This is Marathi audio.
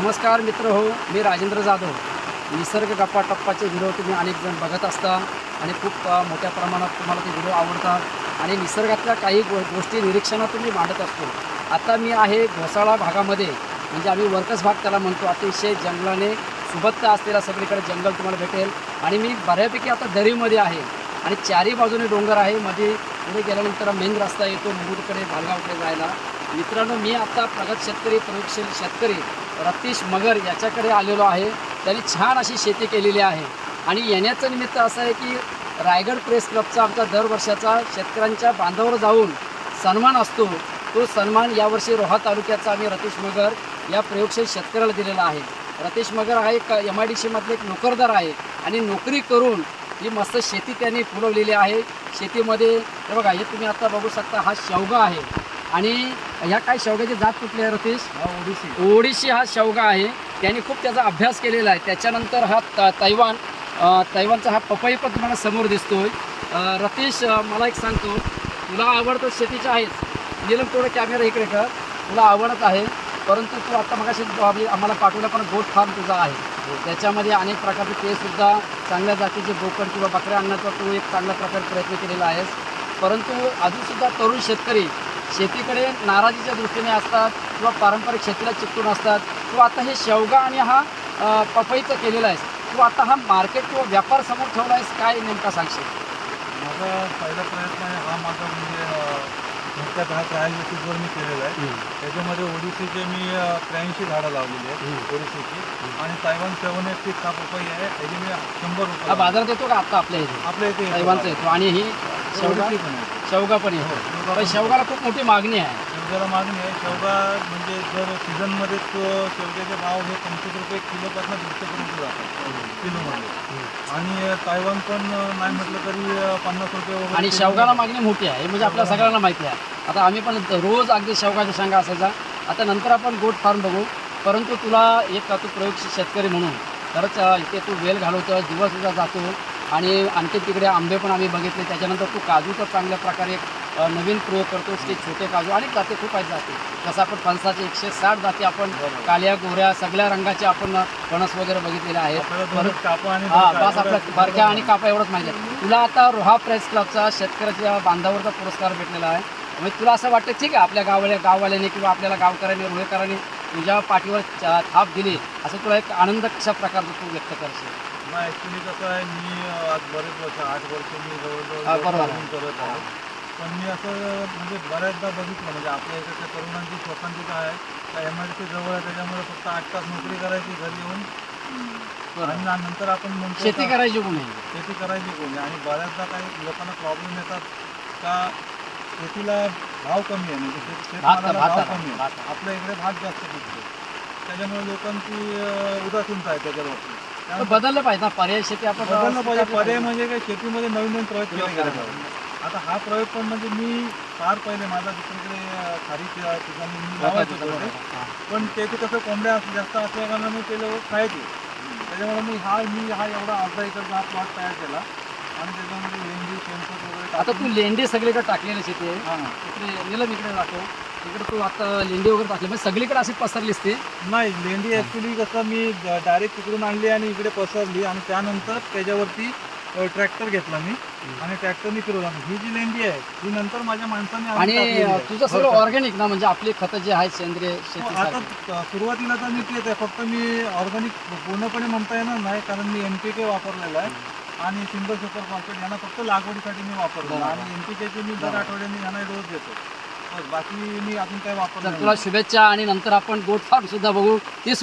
नमस्कार मित्र हो मी राजेंद्र जाधव. निसर्ग गप्पा टप्पाचे व्हिडिओ तुम्ही अनेक जण बघत असता आणि खूप मोठ्या प्रमाणात तुम्हाला ते व्हिडिओ आवडतात आणि निसर्गातल्या काही गो गोष्टी निरीक्षणातून मी मांडत असतो. आता मी आहे घोसाळा भागामध्ये म्हणजे आम्ही वर्कस भाग त्याला म्हणतो. अतिशय जंगलाने सुबत्त असलेला सगळीकडे जंगल तुम्हाला भेटेल. आणि मी बऱ्यापैकी आता दरीमध्ये आहे आणि चारी बाजूने डोंगर आहे. मध्ये पुढे गेल्यानंतर मेन रस्ता येतो मुरुडकडे भालगावकडे जायला. मित्रांनो मी आता प्रगत शेतकरी प्रयोगशील शेतकरी रतीश मगर याच्याकडे आलेलो आहे. त्यांनी छान अशी शेती केलेली आहे. आणि येण्याचं निमित्त असं आहे की रायगड प्रेस क्लबचा आमचा दरवर्षाचा शेतकऱ्यांच्या बांधावर जाऊन सन्मान असतो. तो सन्मान यावर्षी रोहा तालुक्याचा आम्ही रतीश मगर या प्रयोगशील शेतकऱ्याला दिलेला आहे. रतीश मगर हा एक एम आय डी सीमधले एक नोकरदार आहे आणि नोकरी करून ही मस्त शेती त्यांनी फुलवलेली आहे. शेतीमध्ये हे बघा हे तुम्ही आता बघू शकता हा शेवगा आहे. आणि ह्या काय शेवग्याची जात कुठली आहे रतीश? ओडिसी. ओडिशी हा शेवगा आहे. त्यांनी खूप त्याचा अभ्यास केलेला आहे. त्याच्यानंतर हा त तैवान तैवानचा हा पपई पण तुम्हाला समोर दिसतोय. रतीश मला एक सांगतो. तुला आवडतं शेतीचं आहेच. नीलम थोडं कॅमेरा इकडे कर. तुला आवडत आहे. परंतु तू आता मगाशी आम्ही- आम्हाला पाठवला पण गोट फार्म तुझा आहे. त्याच्यामध्ये अनेक प्रकारचे ते सुद्धा चांगल्या जातीचे बोकड किंवा बकऱ्या आणण्याचा तू एक चांगल्या प्रकारे प्रयत्न केलेला आहेस. परंतु अजूनसुद्धा तरुण शेतकरी शेतीकडे नाराजीच्या दृष्टीने असतात किंवा पारंपरिक शेतीला चिकटून असतात तू आता हे शेवगा आणि हा पपईचं केलेलं आहेस तू आता हा मार्केट किंवा व्यापार समोर ठेवला आहेस काय नेमका सांगशील माझा पहिला प्रयत्न आहे हा माझा म्हणजे नुकत्याच हा ट्रायल बेसिसवर मी केलेला आहे त्याच्यामध्ये ओडिसीचे मी त्र्याऐंशी झाडं लावलेली आहेत. ओडिसीची आणि तायवान सेवन एट सिक्स हा पपई आहे त्याची मी शंभर रुपये. बाजारात येतो का आता आपल्या इथे आपल्या इथे बाजार. येतो आणि ही शेवगा? पण आहे. पण पण- शेवगाला खूप मोठी मागणी आहे. शेवग्याला मागणी आहे. शेवगा म्हणजे जर सीझनमध्येच शेवग्याचे भाव हे पंचवीस रुपये किलोपासून दीडशेपर्यंत जातात किलोमध्ये. आणि तायवान पण नाही म्हटलं तरी पन्नास रुपये वगैरे आणि शेवगाला. मागणी मोठी आहे. हे म्हणजे आपल्या सगळ्यांना माहिती आहे. आता आम्ही पण रोज अगदी शेवगाच्या शेंगा असायचा. आता नंतर आपण गोट फार्म बघू. परंतु तुला एक तू प्रयोगशील शेतकरी म्हणून. खरंच इथे तू वेळ घालवतो दिवस सुद्धा जातो. आणि आणखी तिकडे आंबे पण आम्ही बघितले. त्याच्यानंतर तू काजूचा चांगल्या प्रकारे नवीन प्रयोग करतोस की छोटे काजू अनेक जाती खूप आहेत जाती. जसं आपण फणसाचे एकशे साठ जाती आपण. काल्या गोऱ्या सगळ्या रंगाचे आपण फणस वगैरे बघितलेले आहेत. आणि हा बस आपल्या बारक्या आणि कापा एवढंच माहिती आहे. तुला आता रोहा प्रेस क्लबचा शेतकऱ्याच्या बांधावरचा पुरस्कार भेटलेला आहे. म्हणजे तुला असं वाटतं ठीक आहे आपल्या गाववाल्या गाववाल्याने किंवा आपल्याला गावकऱ्याने रोहेकरांनी तुझ्या पाठीवर चा- थाप दिली असं तुला एक आनंद कशा प्रकारचा तू व्यक्त करशील? नाही ॲक्च्युली कसं आहे मी आज बरेच वर्ष आठ वर्ष मी जवळजवळ हा, job बरोबर. आहे. करून करत आहे. पण मी असं म्हणजे बऱ्याचदा बघितलं म्हणजे आपल्या इकडच्या तरुणांची स्वतःची काय आहे का एम आय डी जवळ आहे त्याच्यामुळे फक्त आठ तास नोकरी करायची घरी येऊन. आणि ना- नंतर आपण म्हणतो शेती का- करायची कोणी शेती करायची कोणी आणि बऱ्याचदा काही लोकांना प्रॉब्लेम येतात का शेतीला भाव कमी आहे म्हणजे शेत- शेतमालाला भाव भाताला, कमी आहे. भाताला. आपल्या इकडे भात जास्त पिकतो. त्याच्यामुळे लोकांची अं, उदासीनता आहे त्याच्यावरती. तर बदललं पाहिजे ना पर्याय शेती आपण बदललं पाहिजे. पर्याय म्हणजे काय? शेतीमध्ये नवीन नवीन प्रयोग केले गेले पाहिजे. आता हा प्रयोग पण म्हणजे मी फार पहिले माझा दुसरीकडे अं, खारीक या ठिकाणी मी लावायचो. पण त्याचे कसं कोंबड्या जास्त असल्या कारणाने ते लोक खायचे. त्याच्यामुळे मी हा मी हा एवढा अर्धा एकरचा हा प्लॉट तयार केला. आणि त्याच्यामध्ये लेंडी शेणखत वगैरे आता तू लेंडी सगळीकडे टाकलेली शेती आहे. हा. इकडे निलम इकडे जातो इकडे तू आता लेंडी वगैरे टाकली म्हणजे सगळीकडे अशी पसरलीस ते नाही लेंडी ॲक्च्युली कसं मी डायरेक्ट तिकडून आणली आणि इकडे पसरली आणि त्यानंतर त्याच्यावरती ट्रॅक्टर घेतला मी आणि ट्रॅक्टरनी फिरवला ही जी लेंडी आहे ही नंतर माझ्या माणसाने आणि. तुझं सगळं हो का? ऑर्गॅनिक ना म्हणजे आपली खतं जे आहेत सेंद्रिय हो, आता सुरुवातीला तर मी तेच आहे फक्त मी ऑर्गॅनिक पूर्णपणे म्हणता येणार नाही कारण मी एन पी के वापरलेला आहे आणि सिंगल सुपर फॉस्फेट यांना फक्त लागवडीसाठी मी वापरलेलं बरोबर. आणि एन पी केचे मी दर. आठवड्याने यांना डोस देतो बाकी मी अजून काय तर वापरलं तुला शुभेच्छा आणि नंतर आपण गोट फार्म सुद्धा बघू. ती